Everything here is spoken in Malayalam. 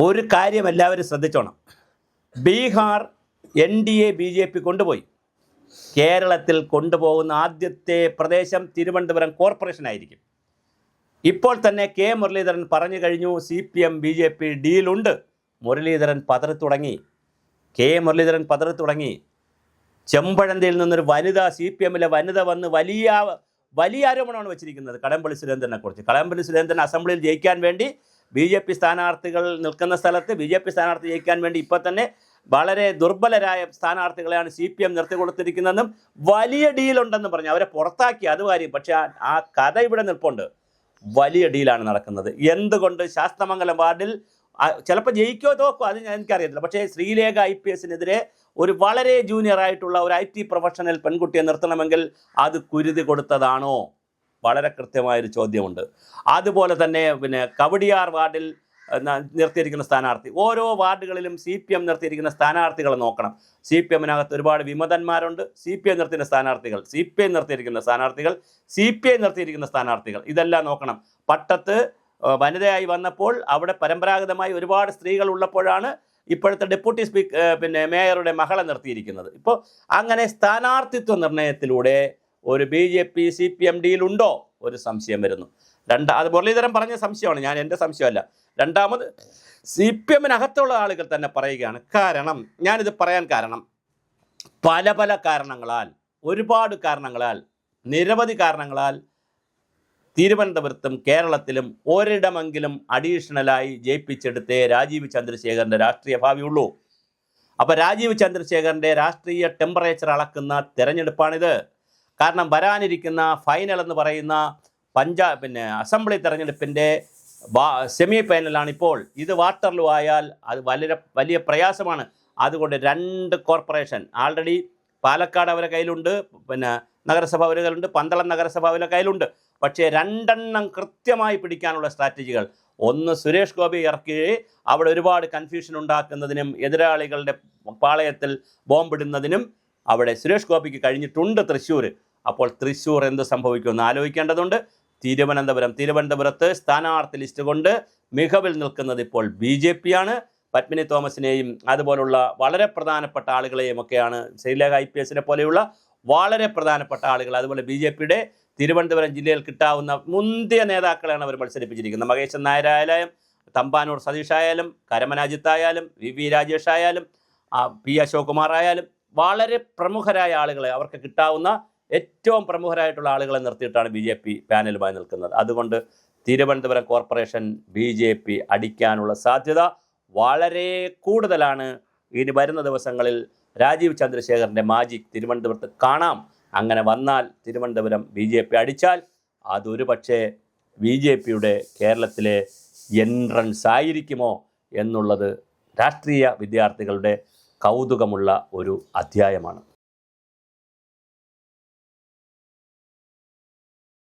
ഒരു കാര്യം എല്ലാവരും ശ്രദ്ധിച്ചോണം. Bihar N D A B J P കൊണ്ടുപോയി. കേരളത്തിൽ കൊണ്ടുപോകുന്ന ആദ്യത്തെ പ്രദേശം തിരുവനന്തപുരം കോർപ്പറേഷൻ ആയിരിക്കും. ഇപ്പോൾ തന്നെ കെ മുരളീധരൻ പറഞ്ഞു കഴിഞ്ഞു C P M B J P ഡീലുണ്ട്. Muraleedharan പതറി തുടങ്ങി. കെ മുരളീധരൻ പതറി തുടങ്ങി. ചെമ്പഴന്തിയിൽ നിന്നൊരു വനിത സി പി എമ്മിലെ വനിത വന്ന് വലിയ വലിയ ആരോപണമാണ് വെച്ചിരിക്കുന്നത്. കടമ്പള്ളി സുരേന്ദ്രനെ കുറിച്ച് കടമ്പള്ളി സുരേന്ദ്രൻ അസംബ്ലിയിൽ ജയിക്കാൻ വേണ്ടി ബി ജെ പി സ്ഥാനാർത്ഥികൾ നിൽക്കുന്ന സ്ഥലത്ത് ബി ജെ പി സ്ഥാനാർത്ഥി ജയിക്കാൻ വേണ്ടി ഇപ്പോൾ തന്നെ വളരെ ദുർബലരായ സ്ഥാനാർത്ഥികളെയാണ് സി പി എം നിർത്തി കൊടുത്തിരിക്കുന്നതെന്നും വലിയ ഡീലുണ്ടെന്ന് പറഞ്ഞു. അവരെ പുറത്താക്കി. അത് കാര്യം. പക്ഷേ ആ- കഥ ഇവിടെ നിൽപ്പുണ്ട്. വലിയ ഡീലാണ് നടക്കുന്നത്. എന്തുകൊണ്ട് ശാസ്തമംഗലം വാർഡിൽ ചിലപ്പോൾ ജയിക്കോ തോക്കോ അത് എനിക്കറിയത്തില്ല. പക്ഷേ ശ്രീലേഖ ഐ പി എസിനെതിരെ ഒരു വളരെ ജൂനിയർ ആയിട്ടുള്ള ഒരു ഐ ടി പ്രൊഫഷണൽ പെൺകുട്ടിയെ നിർത്തണമെങ്കിൽ അത് കുരുതി കൊടുത്തതാണോ? വളരെ കൃത്യമായൊരു ചോദ്യമുണ്ട്. അതുപോലെ തന്നെ പിന്നെ കവടിയാർ വാർഡിൽ നിർത്തിയിരിക്കുന്ന സ്ഥാനാർത്ഥി. ഓരോ വാർഡുകളിലും സി പി എം നിർത്തിയിരിക്കുന്ന സ്ഥാനാർത്ഥികളെ നോക്കണം. സി പി എമ്മിനകത്ത് ഒരുപാട് വിമതന്മാരുണ്ട്. സി പി ഐ നിർത്തിയ സ്ഥാനാർത്ഥികൾ സി പി ഐ നിർത്തിയിരിക്കുന്ന സ്ഥാനാർത്ഥികൾ സി പി ഐ നിർത്തിയിരിക്കുന്ന സ്ഥാനാർത്ഥികൾ. ഇതെല്ലാം നോക്കണം. പട്ടത്ത് വനിതയായി വന്നപ്പോൾ അവിടെ പരമ്പരാഗതമായി ഒരുപാട് സ്ത്രീകൾ ഉള്ളപ്പോഴാണ് ഇപ്പോഴത്തെ ഡെപ്യൂട്ടി സ്പീക്ക് പിന്നെ മേയറുടെ മകളെ നിർത്തിയിരിക്കുന്നത്. ഇപ്പോൾ അങ്ങനെ സ്ഥാനാർത്ഥിത്വ നിർണയത്തിലൂടെ ഒരു B J P C P M ഡിയിലുണ്ടോ? ഒരു സംശയം വരുന്നു. രണ്ടാ അത് മുരളീധരൻ പറഞ്ഞ സംശയമാണ്. ഞാൻ എന്റെ സംശയമല്ല. രണ്ടാമത് സി പി എമ്മിനകത്തുള്ള ആളുകൾ തന്നെ പറയുകയാണ് കാരണം ഞാനിത് പറയാൻ കാരണം പല പല കാരണങ്ങളാൽ ഒരുപാട് കാരണങ്ങളാൽ നിരവധി കാരണങ്ങളാൽ തിരുവനന്തപുരത്തും കേരളത്തിലും ഒരിടമെങ്കിലും അഡീഷണലായി ജയിപ്പിച്ചെടുത്തേ രാജീവ് ചന്ദ്രശേഖരന്റെ രാഷ്ട്രീയ ഭാവിയുള്ളൂ. അപ്പോൾ രാജീവ് ചന്ദ്രശേഖരന്റെ രാഷ്ട്രീയ ടെമ്പറേച്ചർ അളക്കുന്ന തെരഞ്ഞെടുപ്പാണിത്. കാരണം വരാനിരിക്കുന്ന ഫൈനൽ എന്ന് പറയുന്ന പഞ്ചാബ് പിന്നെ അസംബ്ലി തെരഞ്ഞെടുപ്പിന്റെ സെമി ഫൈനലാണ് ഇപ്പോൾ ഇത് വാട്ടർലു ആയാൽ അത് വലിയ വലിയ പ്രയാസമാണ്. അതുകൊണ്ട് രണ്ട് കോർപ്പറേഷൻ ആൾറെഡി പാലക്കാട് അവരെ കയ്യിലുണ്ട് പിന്നെ നഗരസഭ അവരുടെ കയ്യിലുണ്ട് പന്തളം നഗരസഭ അവരുടെ കയ്യിലുണ്ട്. പക്ഷേ രണ്ടെണ്ണം കൃത്യമായി പിടിക്കാനുള്ള സ്ട്രാറ്റജികൾ ഒന്ന് സുരേഷ് ഗോപി ഇറക്കി അവിടെ ഒരുപാട് കൺഫ്യൂഷൻ ഉണ്ടാക്കുന്നതിനും എതിരാളികളുടെ പാളയത്തിൽ ബോംബിടുന്നതിനും അവിടെ സുരേഷ് ഗോപിക്ക് കഴിഞ്ഞിട്ടുണ്ട് തൃശ്ശൂർ അപ്പോൾ തൃശ്ശൂർ എന്ത് സംഭവിക്കുമെന്ന് ആലോചിക്കേണ്ടതുണ്ട്. തിരുവനന്തപുരം തിരുവനന്തപുരത്ത് സ്ഥാനാർത്ഥി ലിസ്റ്റ് കൊണ്ട് മികവിൽ നിൽക്കുന്നത് ഇപ്പോൾ ബി ജെ പി ആണ് പത്മിനി തോമസിനെയും അതുപോലുള്ള വളരെ പ്രധാനപ്പെട്ട ആളുകളെയും ഒക്കെയാണ് ശ്രീലേഖ ഐ പി എസിനെ പോലെയുള്ള വളരെ പ്രധാനപ്പെട്ട ആളുകൾ. അതുപോലെ ബി ജെ പിയുടെ തിരുവനന്തപുരം ജില്ലയിൽ കിട്ടാവുന്ന മുന്തിയ നേതാക്കളെയാണ് അവർ മത്സരിപ്പിച്ചിരിക്കുന്നത്. മഹേശൻ നായരായാലും തമ്പാനൂർ സതീഷ് ആയാലും കരമനാജിത്തായാലും വി വി രാജേഷ് ആയാലും പി അശോക് കുമാർ ആയാലും വളരെ പ്രമുഖരായ ആളുകളെ അവർക്ക് കിട്ടാവുന്ന ഏറ്റവും പ്രമുഖരായിട്ടുള്ള ആളുകളെ നിർത്തിയിട്ടാണ് ബി ജെ പി പാനലുമായി നിൽക്കുന്നത്. അതുകൊണ്ട് Thiruvananthapuram corporation B J P അടിക്കാനുള്ള സാധ്യത വളരെ കൂടുതലാണ്. ഇനി വരുന്ന ദിവസങ്ങളിൽ രാജീവ് ചന്ദ്രശേഖരന്റെ മാജിക് തിരുവനന്തപുരത്ത് കാണാം. അങ്ങനെ വന്നാൽ തിരുവനന്തപുരം ബി ജെ പി അടിച്ചാൽ അതൊരു പക്ഷേ ബി ജെ പിയുടെ കേരളത്തിലെ എൻട്രൻസ് ആയിരിക്കുമോ എന്നുള്ളത് രാഷ്ട്രീയ വിദ്യാർത്ഥികളുടെ കൗതുകമുള്ള ഒരു അധ്യായമാണ്.